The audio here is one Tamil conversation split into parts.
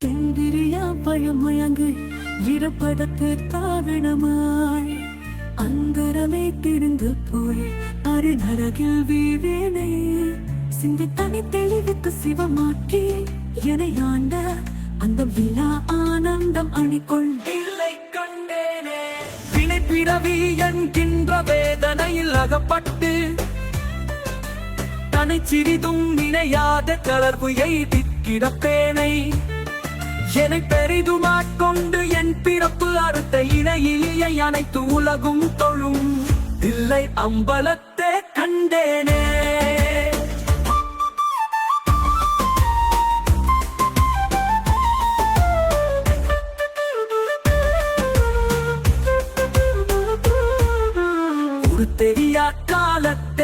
தெந்திரியா பயமயங்கு விரப்பதற்கு தாவிடமாய் அந்தரமே திரிந்து போய் அருநரகில் வீவேனே. சிந்தி தனி தெளிவுக்கு சிவமாக்கி என ஆண்ட அந்த விழா ஆனந்தம் அணிக்கொண்டில்லை கண்டேனே. வினை பிறவி என்கின்ற வேதனையில் அகப்பட்டு தனை சிறிதும் நினையாத தளர்வு எய்தி கிடப்பேனை. என்னை பெரிதுமாட்கொண்டு என் பிறப்பு அறுத்த இணையிலேயே அனைத்து உலகும் தொழும். இல்லை அம்பலத்தே கண்டேனே. ஒரு தெரியா காலத்தை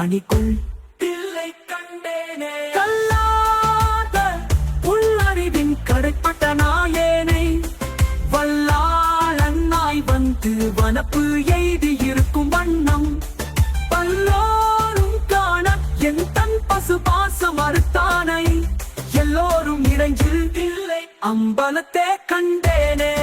அணிக்குள் தில்லை கண்டேனே. கல்லாத உள்ளறிவின் கடைப்பட்ட நாயேனை வல்லாளன்னாய் வந்து வனப்பு எய்தி இருக்கும் வண்ணம் பல்லோரும் காண என் தன் பசு பாசம் அறுத்தானை எல்லோரும் இறைஞ்சில் இல்லை அம்பலத்தே கண்டேனே.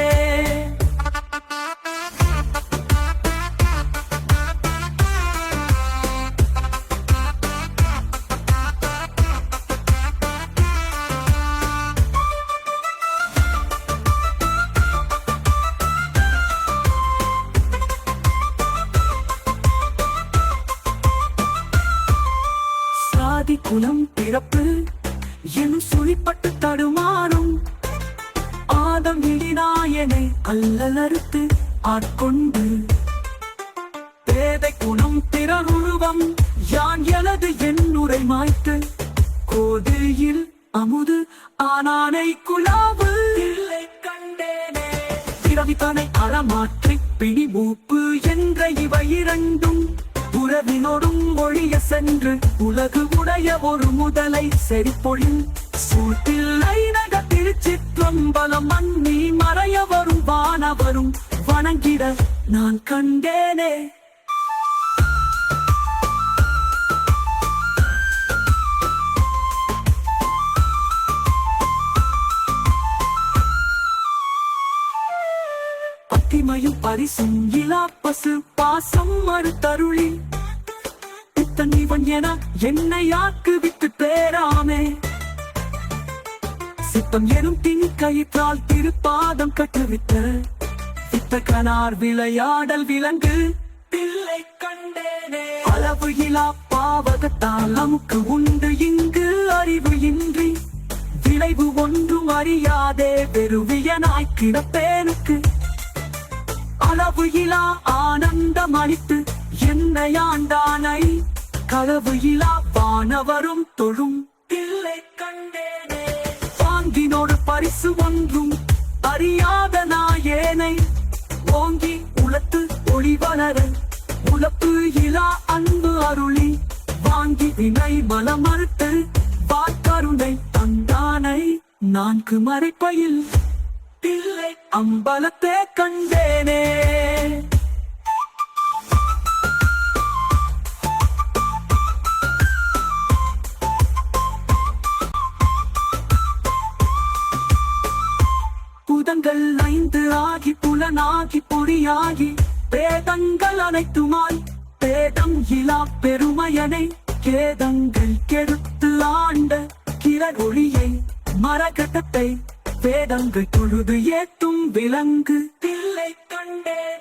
ஜாதி குலம் பிறப்பு எனும் சுழிப்பட்டு தடுமாறும். ஆதம் இடிநாயனை அல்லலறுத்து ஆட்கொண்டு. பேதை குணம் பிறருருவம் யான் எனது என்னுரை மாய்த்து. கோதையில் அமுது ஆனானை குலாவு. இல்லை கண்டேனே. பிறவித்தனை அறமாற்றி பிடி மூப்பு என்ற இவை இரண்டும். உறவினோடும் ஒழிய சென்று உலகு உடைய ஒரு முதலை செறிப்பொழில். சூட்டில்லை நக திருச்சிற்றம்பலம் மண்ணி மறைய வரும் வானவரும் வணங்கிட நான் கண்டேனே. பத்திமையும் பரிசும் இலா பசு பாசம் மறுத்தருளி இத்தன் இவன் என என்னை ஆக்குவித்து பேராமே சித்தம் எனும் தின் கயிற்றால் திருப்பாதம் கட்டுவித்த சித்தகனார் விளையாடல் விலங்கு. பிள்ளை கண்டேனே. அளவு இலா பாவகத்தால் நமக்கு உண்டு இங்கு அறிவு இன்றி. விளைவு ஒன்றும் அறியாதே பெருவியனாய் கிடப்பேனுக்கு. அளவு இலா ஆனந்தம் அளித்து என்னை ஆண்டானை களவு இலா வானவரும் தொழும். பிள்ளை கண்டேனே. வாங்கினோடு பரிசு ஒன்றும் அறியாத நாயேனை. ஓங்கி உளத்து ஒளி வளர உழப்பு இலா அன்பு அருளி. வாங்கி வினை மலம் மறுத்து வாக்கருணை தந்தானை. நான்கு மறைப்பையில் பிள்ளை அம்பலத்தை கண்டேனே. புதங்கள் ஐந்து ஆகி புலனாகி பொறியாகி பேதங்கள் அனைத்துமாய் பேதம் இலா பெருமையனை கேதங்கள் கெடுத்து ஆண்ட கிரொழியை மரகட்டத்தை வேதங்கள் தொழுது ஏத்தும் விலங்கு. தில்லை தொண்டே.